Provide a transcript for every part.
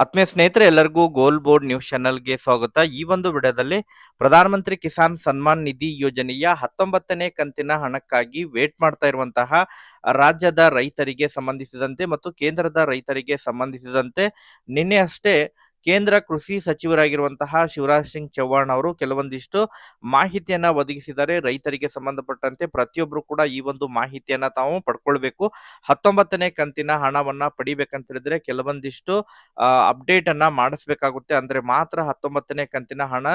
ಆತ್ಮೀಯ ಸ್ನೇಹಿತರೆ, ಎಲ್ಲರಿಗೂ ಗೋಲ್ ಬೋರ್ಡ್ ನ್ಯೂಸ್ ಚಾನೆಲ್ಗೆ ಸ್ವಾಗತ. ಈ ಒಂದು ವಿಡಿಯೋದಲ್ಲಿ ಪ್ರಧಾನಮಂತ್ರಿ ಕಿಸಾನ್ ಸನ್ಮಾನ್ ನಿಧಿ ಯೋಜನೆಯ ಹತ್ತೊಂಬತ್ತನೇ ಕಂತಿನ ಹಣಕ್ಕಾಗಿ ವೇಟ್ ಮಾಡ್ತಾ ಇರುವಂತಹ ರಾಜ್ಯದ ರೈತರಿಗೆ ಸಂಬಂಧಿಸಿದಂತೆ ಮತ್ತು ಕೇಂದ್ರದ ರೈತರಿಗೆ ಸಂಬಂಧಿಸಿದಂತೆ ನಿನ್ನೆ ಅಷ್ಟೇ ಕೇಂದ್ರ ಕೃಷಿ ಸಚಿವರಾಗಿರುವಂತಹ ಶಿವರಾಜ್ ಸಿಂಗ್ ಚೌಹಾಣ್ ಅವರು ಕೆಲವೊಂದಿಷ್ಟು ಮಾಹಿತಿಯನ್ನ ಒದಗಿಸಿದ್ದಾರೆ. ರೈತರಿಗೆ ಸಂಬಂಧಪಟ್ಟಂತೆ ಪ್ರತಿಯೊಬ್ಬರು ಕೂಡ ಈ ಒಂದು ಮಾಹಿತಿಯನ್ನ ತಾವು ಪಡ್ಕೊಳ್ಬೇಕು. ಹತ್ತೊಂಬತ್ತನೇ ಕಂತಿನ ಹಣವನ್ನ ಪಡಿಬೇಕಂತ ಹೇಳಿದ್ರೆ ಕೆಲವೊಂದಿಷ್ಟು ಅಪ್ಡೇಟ್ ಅನ್ನ ಮಾಡಿಸ್ಬೇಕಾಗುತ್ತೆ. ಅಂದ್ರೆ ಮಾತ್ರ ಹತ್ತೊಂಬತ್ತನೇ ಕಂತಿನ ಹಣ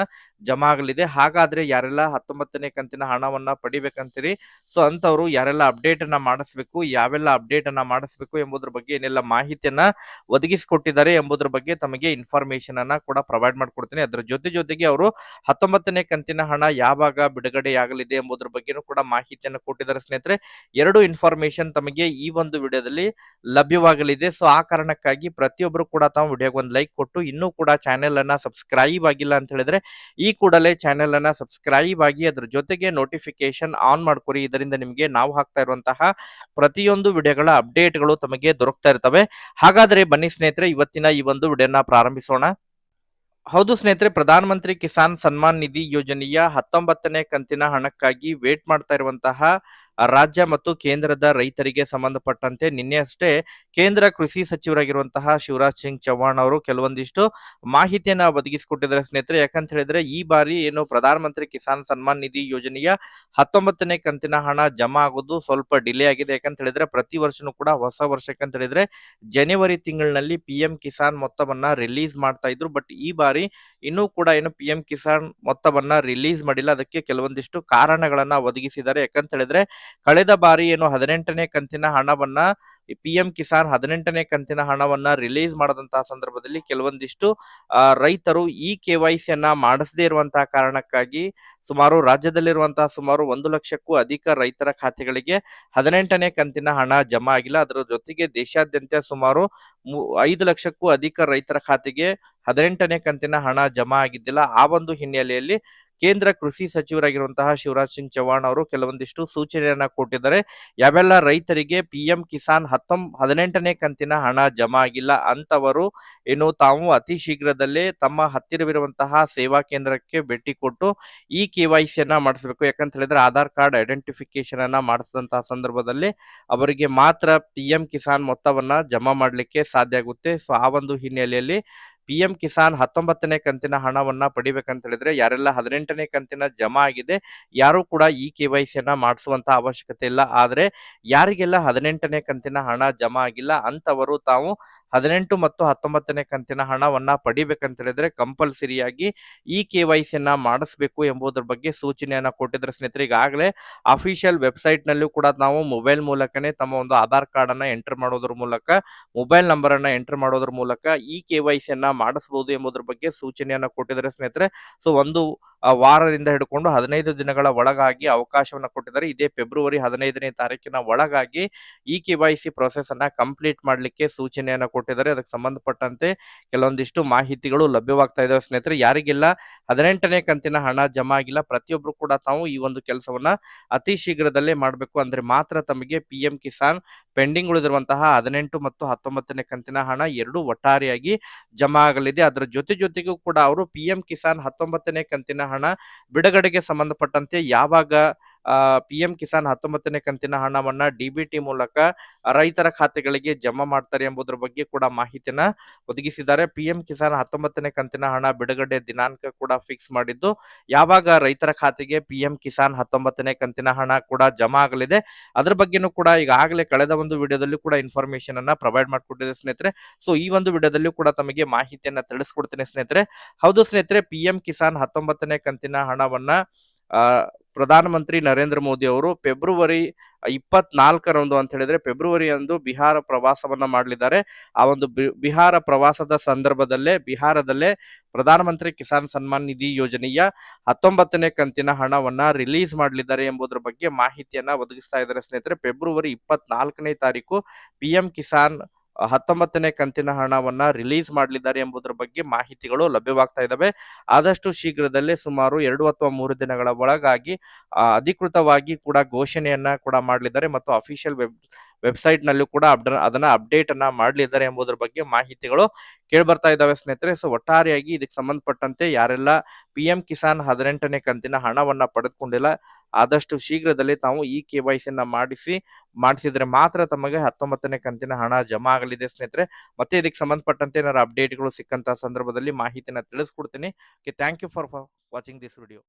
ಜಮಾ ಆಗಲಿದೆ. ಹಾಗಾದ್ರೆ ಯಾರೆಲ್ಲ ಹತ್ತೊಂಬತ್ತನೇ ಕಂತಿನ ಹಣವನ್ನ ಪಡಿಬೇಕಂತೀರಿ ಸೊ ಅಂತವ್ರು ಯಾರೆಲ್ಲ ಅಪ್ಡೇಟ್ ಅನ್ನ ಮಾಡಿಸ್ಬೇಕು, ಯಾವೆಲ್ಲ ಅಪ್ಡೇಟ್ ಅನ್ನ ಮಾಡಿಸ್ಬೇಕು ಎಂಬುದ್ರ ಬಗ್ಗೆ ಏನೆಲ್ಲ ಮಾಹಿತಿಯನ್ನ ಒದಗಿಸಿಕೊಟ್ಟಿದ್ದಾರೆ ಎಂಬುದ್ರ ಬಗ್ಗೆ ತಮಗೆ ಇನ್ಫಾರ್ಮೇಶನ್ ಅನ್ನ ಕೂಡ ಪ್ರೊವೈಡ್ ಮಾಡ್ಕೊಡ್ತೀನಿ. ಅದರ ಜೊತೆ ಜೊತೆಗೆ ಅವರು ಹತ್ತೊಂಬತ್ತನೇ ಕಂತಿನ ಹಣ ಯಾವಾಗ ಬಿಡುಗಡೆಯಾಗಲಿದೆ ಎಂಬುದ್ರ ಬಗ್ಗೆನೂ ಕೂಡ ಮಾಹಿತಿಯನ್ನು ಕೊಟ್ಟಿದ್ದಾರೆ ಸ್ನೇಹಿತರೆ. ಎರಡು ಇನ್ಫಾರ್ಮೇಶನ್ ತಮಗೆ ಈ ಒಂದು ವಿಡಿಯೋದಲ್ಲಿ ಲಭ್ಯವಾಗಲಿದೆ. ಸೊ ಆ ಕಾರಣಕ್ಕಾಗಿ ಪ್ರತಿಯೊಬ್ಬರು ಕೂಡ ತಾವು ವಿಡಿಯೋಗೆ ಒಂದು ಲೈಕ್ ಕೊಟ್ಟು, ಇನ್ನೂ ಕೂಡ ಚಾನೆಲ್ ಅನ್ನ ಸಬ್ಸ್ಕ್ರೈಬ್ ಆಗಿಲ್ಲ ಅಂತ ಹೇಳಿದ್ರೆ, ಈ ಕೂಡಲೇ ಚಾನೆಲ್ ಅನ್ನ ಸಬ್ಸ್ಕ್ರೈಬ್ ಆಗಿ ಅದ್ರ ಜೊತೆಗೆ ನೋಟಿಫಿಕೇಶನ್ ಆನ್ ಮಾಡ್ಕೊರಿ. ಇದರಿಂದ ನಿಮಗೆ ನಾವು ಹಾಕ್ತಾ ಇರುವಂತಹ ಪ್ರತಿಯೊಂದು ವಿಡಿಯೋಗಳ ಅಪ್ಡೇಟ್ಗಳು ತಮಗೆ ದೊರಕ್ತಾ ಇರ್ತವೆ. ಹಾಗಾದ್ರೆ ಬನ್ನಿ ಸ್ನೇಹಿತರೆ, ಇವತ್ತಿನ ಈ ಒಂದು ವಿಡಿಯೋನ ಪ್ರಾರಂಭಿಸೋಣ. ಹೌದು ಸ್ನೇಹಿತರೆ, ಪ್ರಧಾನಮಂತ್ರಿ ಕಿಸಾನ್ ಸನ್ಮಾನ್ ನಿಧಿ ಯೋಜನೆಯ ಹತ್ತೊಂಬತ್ತನೇ ಕಂತಿನ ಹಣಕ್ಕಾಗಿ ವೇಟ್ ಮಾಡ್ತಾ ಇರುವಂತಹ ರಾಜ್ಯ ಮತ್ತು ಕೇಂದ್ರದ ರೈತರಿಗೆ ಸಂಬಂಧಪಟ್ಟಂತೆ ನಿನ್ನೆ ಅಷ್ಟೇ ಕೇಂದ್ರ ಕೃಷಿ ಸಚಿವರಾಗಿರುವಂತಹ ಶಿವರಾಜ್ ಸಿಂಗ್ ಚೌಹಾಣ್ ಅವರು ಕೆಲವೊಂದಿಷ್ಟು ಮಾಹಿತಿಯನ್ನ ಒದಗಿಸಿಕೊಟ್ಟಿದ್ದಾರೆ ಸ್ನೇಹಿತರೆ. ಯಾಕಂತ ಹೇಳಿದ್ರೆ ಈ ಬಾರಿ ಏನು ಪ್ರಧಾನಮಂತ್ರಿ ಕಿಸಾನ್ ಸನ್ಮಾನ್ ನಿಧಿ ಯೋಜನೆಯ ಹತ್ತೊಂಬತ್ತನೇ ಕಂತಿನ ಹಣ ಜಮಾ ಆಗೋದು ಸ್ವಲ್ಪ ಡಿಲೇ ಆಗಿದೆ. ಯಾಕಂತ ಹೇಳಿದ್ರೆ ಪ್ರತಿ ವರ್ಷನೂ ಕೂಡ ಹೊಸ ವರ್ಷಕ್ಕೆ ಅಂತ ಹೇಳಿದ್ರೆ ಜನವರಿ ತಿಂಗಳಿನಲ್ಲಿ ಪಿ ಕಿಸಾನ್ ಮೊತ್ತವನ್ನ ರಿಲೀಸ್ ಮಾಡ್ತಾ ಇದ್ರು. ಬಟ್ ಈ ಬಾರಿ ಇನ್ನೂ ಕೂಡ ಏನು ಪಿ ಕಿಸಾನ್ ಮೊತ್ತವನ್ನ ರಿಲೀಸ್ ಮಾಡಿಲ್ಲ. ಅದಕ್ಕೆ ಕೆಲವೊಂದಿಷ್ಟು ಕಾರಣಗಳನ್ನ ಒದಗಿಸಿದ್ದಾರೆ. ಯಾಕಂತ ಹೇಳಿದ್ರೆ ಕಳೆದ ಬಾರಿ ಏನು ಹದಿನೆಂಟನೇ ಕಂತಿನ ಹಣವನ್ನ ಪಿ ಎಂ ಕಿಸಾನ್ ಹದಿನೆಂಟನೇ ಕಂತಿನ ಹಣವನ್ನ ರಿಲೀಸ್ ಮಾಡದಂತಹ ಸಂದರ್ಭದಲ್ಲಿ ಕೆಲವೊಂದಿಷ್ಟು ರೈತರು ಈ ಕೆ ವೈ ಸಿಯನ್ನ ಮಾಡಿಸದೇ ಇರುವಂತಹ ಕಾರಣಕ್ಕಾಗಿ ಸುಮಾರು ರಾಜ್ಯದಲ್ಲಿರುವಂತಹ ಸುಮಾರು ಒಂದು ಲಕ್ಷಕ್ಕೂ ಅಧಿಕ ರೈತರ ಖಾತೆಗಳಿಗೆ ಹದಿನೆಂಟನೇ ಕಂತಿನ ಹಣ ಜಮಾ ಆಗಿಲ್ಲ. ಅದರ ಜೊತೆಗೆ ದೇಶಾದ್ಯಂತ ಸುಮಾರು ಐದು ಲಕ್ಷಕ್ಕೂ ಅಧಿಕ ರೈತರ ಖಾತೆಗೆ ಹದಿನೆಂಟನೇ ಕಂತಿನ ಹಣ ಜಮಾ ಆಗಿದ್ದಿಲ್ಲ. ಆ ಒಂದು ಹಿನ್ನೆಲೆಯಲ್ಲಿ ಕೇಂದ್ರ ಕೃಷಿ ಸಚಿವರಾಗಿರುವಂತಹ ಶಿವರಾಜ್ ಸಿಂಗ್ ಚೌಹಾಣ್ ಅವರು ಕೆಲವೊಂದಿಷ್ಟು ಸೂಚನೆಯನ್ನ ಕೊಟ್ಟಿದ್ದಾರೆ. ಯಾವೆಲ್ಲ ರೈತರಿಗೆ ಪಿ ಎಂ ಕಿಸಾನ್ ಹತ್ತೊಂ, ಹದಿನೆಂಟನೇ ಕಂತಿನ ಹಣ ಜಮಾ ಆಗಿಲ್ಲ ಅಂತವರು ಏನು ತಾವು ಅತಿ ಶೀಘ್ರದಲ್ಲೇ ತಮ್ಮ ಹತ್ತಿರವಿರುವಂತಹ ಸೇವಾ ಕೇಂದ್ರಕ್ಕೆ ಭೇಟಿ ಕೊಟ್ಟು ಈ ಕೆ ವೈ ಸಿಯನ್ನ ಮಾಡಿಸಬೇಕು. ಯಾಕಂತ ಹೇಳಿದ್ರೆ ಆಧಾರ್ ಕಾರ್ಡ್ ಐಡೆಂಟಿಫಿಕೇಶನ್ ಅನ್ನ ಮಾಡಿಸಿದಂತಹ ಸಂದರ್ಭದಲ್ಲಿ ಅವರಿಗೆ ಮಾತ್ರ ಪಿ ಎಂ ಕಿಸಾನ್ ಮೊತ್ತವನ್ನ ಜಮಾ ಮಾಡಲಿಕ್ಕೆ ಸಾಧ್ಯ ಆಗುತ್ತೆ. ಸೊ, ಆ ಒಂದು ಹಿನ್ನೆಲೆಯಲ್ಲಿ ಪಿ ಎಂ ಕಿಸಾನ್ ಹತ್ತೊಂಬತ್ತನೇ ಕಂತಿನ ಹಣವನ್ನ ಪಡಿಬೇಕಂತ ಹೇಳಿದ್ರೆ ಯಾರೆಲ್ಲ ಹದಿನೆಂಟನೇ ಕಂತಿನ ಜಮಾ ಆಗಿದೆ, ಯಾರು ಕೂಡ ಈ ಕೆ ವೈ ಸಿಯನ್ನ ಮಾಡಿಸುವಂತ ಅವಶ್ಯಕತೆ ಇಲ್ಲ. ಆದ್ರೆ ಯಾರಿಗೆಲ್ಲ ಹದಿನೆಂಟನೇ ಕಂತಿನ ಹಣ ಜಮಾ ಆಗಿಲ್ಲ ಅಂತವರು ತಾವು ಹದಿನೆಂಟು ಮತ್ತು ಹತ್ತೊಂಬತ್ತನೇ ಕಂತಿನ ಹಣವನ್ನ ಪಡಿಬೇಕಂತ ಹೇಳಿದ್ರೆ ಕಂಪಲ್ಸರಿಯಾಗಿ ಈ ಕೆ ವೈ ಸಿಯನ್ನ ಮಾಡಿಸ್ಬೇಕು ಎಂಬುದರ ಬಗ್ಗೆ ಸೂಚನೆಯನ್ನ ಕೊಟ್ಟಿದ್ರೆ ಸ್ನೇಹಿತರೆ. ಈಗಾಗಲೇ ಅಫಿಷಿಯಲ್ ವೆಬ್ಸೈಟ್ ನಲ್ಲೂ ಕೂಡ ನಾವು ಮೊಬೈಲ್ ಮೂಲಕನೇ ತಮ್ಮ ಒಂದು ಆಧಾರ್ ಕಾರ್ಡ್ ಅನ್ನ ಎಂಟರ್ ಮಾಡೋದ್ರ ಮೂಲಕ, ಮೊಬೈಲ್ ನಂಬರ್ ಅನ್ನ ಎಂಟರ್ ಮಾಡೋದ್ರ ಮೂಲಕ ಈ ಕೆ ವೈ ಸಿಯನ್ನ ಮಾಡಿಸಬಹುದು ಎಂಬುದರ ಬಗ್ಗೆ ಸೂಚನೆಯನ್ನ ಕೊಟ್ಟಿದ್ದಾರೆ ಸ್ನೇಹಿತರೆ. ಸೊ ಒಂದು ವಾರದಿಂದ ಹಿಡ್ಕೊಂಡು ಹದಿನೈದು ದಿನಗಳ ಒಳಗಾಗಿ ಅವಕಾಶವನ್ನ ಕೊಟ್ಟಿದ್ದಾರೆ. ಇದೇ ಫೆಬ್ರವರಿ ಹದಿನೈದನೇ ತಾರೀಕಿನ ಒಳಗಾಗಿ e K Y C process ಅನ್ನ ಕಂಪ್ಲೀಟ್ ಮಾಡಲಿಕ್ಕೆ ಸೂಚನೆಯನ್ನ ಕೊಟ್ಟಿದ್ದಾರೆ. ಅದಕ್ಕೆ ಸಂಬಂಧಪಟ್ಟಂತೆ ಕೆಲವೊಂದಿಷ್ಟು ಮಾಹಿತಿಗಳು ಲಭ್ಯವಾಗ್ತಾ ಇದಾವೆ ಸ್ನೇಹಿತರೆ. ಯಾರಿಗೆಲ್ಲ, ಹದಿನೆಂಟನೇ ಕಂತಿನ ಹಣ ಜಮಾ ಆಗಿಲ್ಲ. ಪ್ರತಿಯೊಬ್ರು ಕೂಡ ತಾವು ಈ ಒಂದು ಕೆಲಸವನ್ನ ಅತಿ ಶೀಘ್ರದಲ್ಲೇ ಮಾಡಬೇಕು. ಅಂದ್ರೆ ಮಾತ್ರ ತಮಗೆ ಪಿ ಎಂ ಕಿಸಾನ್ ಪೆಂಡಿಂಗ್ ಉಳಿದಿರುವಂತಹ ಹದಿನೆಂಟು ಮತ್ತು ಹತ್ತೊಂಬತ್ತನೇ ಕಂತಿನ ಹಣ ಎರಡು ಒಟ್ಟಾರೆಯಾಗಿ ಜಮಾ ಆಗಲಿದೆ. ಅದರ ಜೊತೆ ಜೊತೆಗೂ ಕೂಡ ಅವರು ಪಿ ಎಂ ಕಿಸಾನ್ ಹತ್ತೊಂಬತ್ತನೇ ಕಂತಿನ ಬಿಡುಗಡೆಗೆ ಸಂಬಂಧಪಟ್ಟಂತೆ ಯಾವಾಗ ಪಿ ಎಂ ಕಿಸಾನ್ ಹತ್ತೊಂಬತ್ತನೇ ಕಂತಿನ ಹಣವನ್ನ ಡಿಬಿಟಿ ಮೂಲಕ ರೈತರ ಖಾತೆಗಳಿಗೆ ಜಮಾ ಮಾಡ್ತಾರೆ ಎಂಬುದರ ಬಗ್ಗೆ ಕೂಡ ಮಾಹಿತಿಯನ್ನ ಒದಗಿಸಿದ್ದಾರೆ. ಪಿಎಂ ಕಿಸಾನ್ ಹತ್ತೊಂಬತ್ತನೇ ಕಂತಿನ ಹಣ ಬಿಡುಗಡೆ ದಿನಾಂಕ ಕೂಡ ಫಿಕ್ಸ್ ಮಾಡಿದ್ದು, ಯಾವಾಗ ರೈತರ ಖಾತೆಗೆ ಪಿಎಂ ಕಿಸಾನ್ ಹತ್ತೊಂಬತ್ತನೇ ಕಂತಿನ ಹಣ ಕೂಡ ಜಮಾ ಆಗಲಿದೆ, ಅದರ ಬಗ್ಗೆನೂ ಕೂಡ ಈಗಾಗಲೇ ಕಳೆದ ಒಂದು ವಿಡಿಯೋದಲ್ಲಿ ಕೂಡ ಇನ್ಫಾರ್ಮೇಶನ್ ಅನ್ನ ಪ್ರೊವೈಡ್ ಮಾಡಿಕೊಟ್ಟಿದೆ ಸ್ನೇಹಿತರೆ. ಸೊ ಈ ಒಂದು ವಿಡಿಯೋದಲ್ಲಿ ಕೂಡ ತಮಗೆ ಮಾಹಿತಿಯನ್ನ ತಿಳಿಸ್ಕೊಡ್ತೇನೆ ಸ್ನೇಹಿತರೆ. ಹೌದು ಸ್ನೇಹಿತರೆ ಪಿಎಂ ಕಿಸಾನ್ ಹತ್ತೊಂಬತ್ತನೇ ಕಂತಿನ ಹಣವನ್ನ ಪ್ರಧಾನಮಂತ್ರಿ ನರೇಂದ್ರ ಮೋದಿ ಅವರು ಫೆಬ್ರವರಿ ಇಪ್ಪತ್ನಾಲ್ಕರಂದು ಅಂತ ಹೇಳಿದ್ರೆ ಫೆಬ್ರವರಿ ಅಂದು ಬಿಹಾರ ಪ್ರವಾಸವನ್ನ ಮಾಡಲಿದ್ದಾರೆ. ಆ ಒಂದು ಬಿಹಾರ ಪ್ರವಾಸದ ಸಂದರ್ಭದಲ್ಲೇ, ಬಿಹಾರದಲ್ಲೇ ಪ್ರಧಾನಮಂತ್ರಿ ಕಿಸಾನ್ ಸನ್ಮಾನ್ ನಿಧಿ ಯೋಜನೆಯ ಹತ್ತೊಂಬತ್ತನೇ ಕಂತಿನ ಹಣವನ್ನ ರಿಲೀಸ್ ಮಾಡಲಿದ್ದಾರೆ ಎಂಬುದರ ಬಗ್ಗೆ ಮಾಹಿತಿಯನ್ನ ಒದಗಿಸ್ತಾ ಇದ್ದಾರೆ ಸ್ನೇಹಿತರೆ. ಫೆಬ್ರವರಿ ಇಪ್ಪತ್ನಾಲ್ಕನೇ ತಾರೀಕು ಪಿ ಕಿಸಾನ್ ಹತ್ತೊಂಬತ್ತನೇ ಕಂತಿನ ಹಣವನ್ನ ರಿಲೀಸ್ ಮಾಡಲಿದ್ದಾರೆ ಎಂಬುದರ ಬಗ್ಗೆ ಮಾಹಿತಿಗಳು ಲಭ್ಯವಾಗ್ತಾ ಇದ್ದಾವೆ ಆದಷ್ಟು ಶೀಘ್ರದಲ್ಲೇ ಸುಮಾರು ಎರಡು ಅಥವಾ ಮೂರು ದಿನಗಳ ಒಳಗಾಗಿ ಅಧಿಕೃತವಾಗಿ ಕೂಡ ಘೋಷಣೆಯನ್ನ ಕೂಡ ಮಾಡಲಿದ್ದಾರೆ ಮತ್ತು ಅಫಿಷಿಯಲ್ ವೆಬ್ ವೆಬ್ಸೈಟ್ ನಲ್ಲೂ ಕೂಡ ಅದನ್ನ ಅಪ್ಡೇಟ್ ಅನ್ನ ಮಾಡಲಿದ್ದಾರೆ ಎಂಬುದರ ಬಗ್ಗೆ ಮಾಹಿತಿಗಳು ಕೇಳಿ ಬರ್ತಾ ಇದ್ದಾವೆ ಸ್ನೇಹಿತರೆ. ಸೊ, ಒಟ್ಟಾರೆಯಾಗಿ ಇದಕ್ಕೆ ಸಂಬಂಧಪಟ್ಟಂತೆ ಯಾರೆಲ್ಲ ಪಿ ಎಂ ಕಿಸಾನ್ ಹದಿನೆಂಟನೇ ಕಂತಿನ ಹಣವನ್ನ ಪಡೆದುಕೊಂಡಿಲ್ಲ, ಆದಷ್ಟು ಶೀಘ್ರದಲ್ಲಿ ತಾವು ಈ ಕೆ ವೈ ಸಿಯನ್ನ ಮಾಡಿಸಿ, ಮಾಡಿಸಿದ್ರೆ ಮಾತ್ರ ತಮಗೆ ಹತ್ತೊಂಬತ್ತನೇ ಕಂತಿನ ಹಣ ಜಮಾ ಆಗಲಿದೆ ಸ್ನೇಹಿತರೆ. ಮತ್ತೆ ಇದಕ್ಕೆ ಸಂಬಂಧಪಟ್ಟಂತೆ ಏನಾದ್ರು ಅಪ್ಡೇಟ್ಗಳು ಸಿಕ್ಕಂತಹ ಸಂದರ್ಭದಲ್ಲಿ ಮಾಹಿತಿನ ತಿಳಿಸ್ಕೊಡ್ತೀನಿ. Thank you for watching this video.